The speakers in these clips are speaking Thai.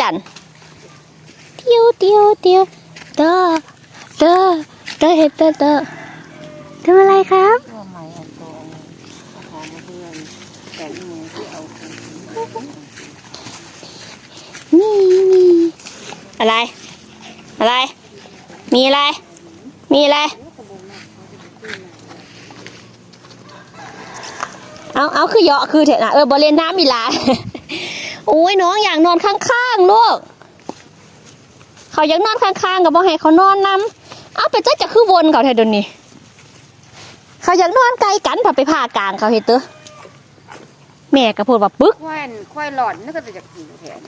จันเตียวเตียวเตียวเตอเตอเตอเห็ดเตอเตอทำอะไรครับตัวใหม่อันโตอันนี้เอาของมาเพื่อนแต่อีเมลที่เอาของนี่นี่อะไร อะไร มีอะไร มีอะไร เอาเอาคือเหยาะคือเถอะนะเออบอลเลนน้ำมีหลาย โอ้ยน้องอยากนอนข้างๆลูกเขาอยากนอนข้างๆกับบ่ให้เขานอนนํเอาไปจ้าจะคือวนเขาเถอะเดี๋ยวนี้เขาอยากนอนไกลกันพอไปผ่ากลางเขาเห็นเตอแม่ก็พูดว่าปึ๊กควายควายหลอดนี่ก็จะจากหิวแทน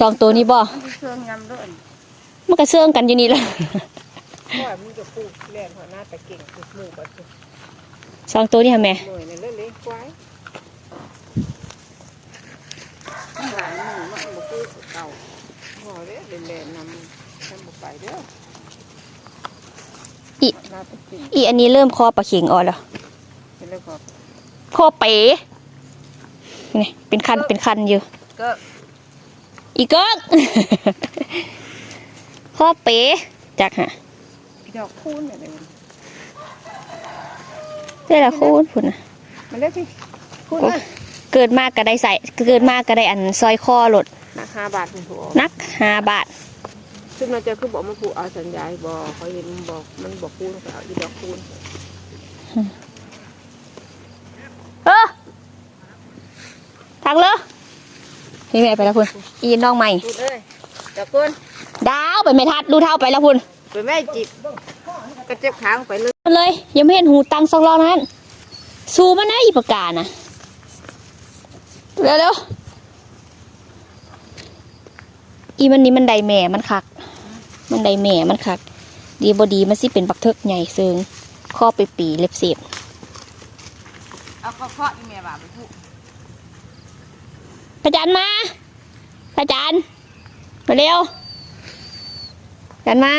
สองตัวนี้บ่มันจะเชื่องยำด้วยมันก็เชื่องกันอยู่นี่แหละควายมันจะปลูกแรงหัวหน้าแต่เก่งปลูกหมูแบบสองตัวนี่ค่ะแม่หน่วยในเรื่องเลี้ยงควายหลายหมูมันบ่คือ เก่าพอเด้อเล่นๆนำทำบ่ไปเด้ออีหน้าตะกินอีอันนี้เริ่มคอปลาเข็งอ่อนแล้วแล้วก็คอเป๋นี่เป็นคันเป็นคันอยู่ ก็อีกเกิกคอเป๋จักฮะพี่ดอกคูณอะไรมันได้ละคูณพุ่นนะมันเรียกที่คูณโอ้เลย เกิดมากก็ได้ใส่เกิดมากก็ได้อันซอยคอหลด ราคาบาทเป็นผัวนักห้าบาท ซึ่งเราจะคือบอกมาผูกเอาสัญญาณบอกเขาเห็นบอกมันบอกคูณเขาเอาอีดอกคูณเออทางเลยพี่แม่ไปแล้วพุ่นอีน้องใหม่คูณเอ้ยดอกคูณดาวไปไม่ทัดดูเท่าไปแล้วพุ่นไปแม่จิบก็เจ็บขางไปเลยมันเลยยังไม่เห็นหูตังสองรอบนั้นสู้มันนะอีปากกานะเร็วเร็ว อีมันนี้มันไดแม่มันคัก มันไดแม่มันคัก ดีบดีมันสิเป็นบักเทิกใหญ่เซิงข้อไปปีเล็บเสียบเอาก็เคาะอีเมียบ่าไปผูกพระจันทร์มาพระจันทร์มาเร็วพระจันทร์มา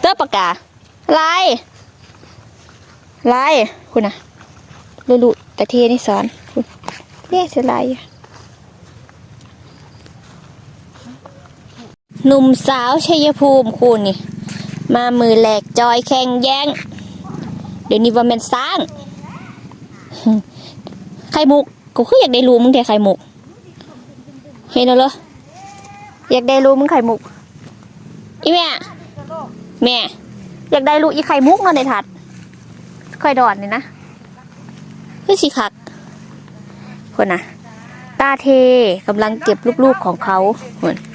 เตอร์ปากกาอะไรอะไรคุณนะลุลุแต่เทนี่สอนคุณเรียกเสียไร หนุ่มสาวชัยภูมิคุณนี่ มามือแหลกจอยแข่งแย่งเดี๋ยวนี้ว่าแมันสร้าง ไข่มุกกูคืออยากได้รู้มึงแต่ไข่มุก เห็นแล้วเหรออยากได้รู้มึงไข่มุก อีแม่ แม่ อยากได้รู้อีไข่มุกเนาะในถัด ค่อยดอนนี่นะคือสิคักคนน่ะตาเทกำลังเก็บลูกๆของเขาคนอื้อ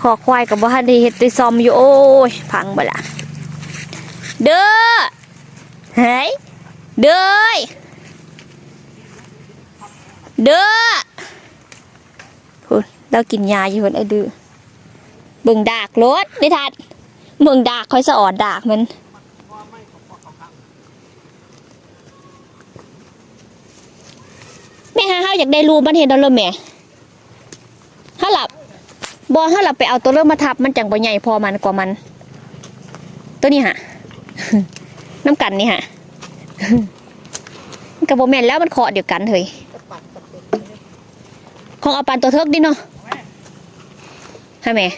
ขอควายกับบ้านด้เฮ็ดได้ซอมอยู่โอ้ยพังไปละเด้อเฮ้ยเด้อเด้อพูดเรากินยาอยู่คนไอ้ดื้อเบิ่งดากรถไม่ทัดเบิ่งดากคอยสะออนดากมันแม่ฮะเฮาอยากได้รูมันเห็นดอลลาร์แม่เฮาหลับ บอเฮาเราไปเอาตัวเริ่มมาทับมันจังบ่ใหญ่พอมันกว่ามัน ตัวนี้ฮะน้ำกันนี่ฮะกับโบแมนแล้วมันเคาะเดียวกันเฮ้ยของเอาปันตัวเทิกดิเนาะฮะแม่ม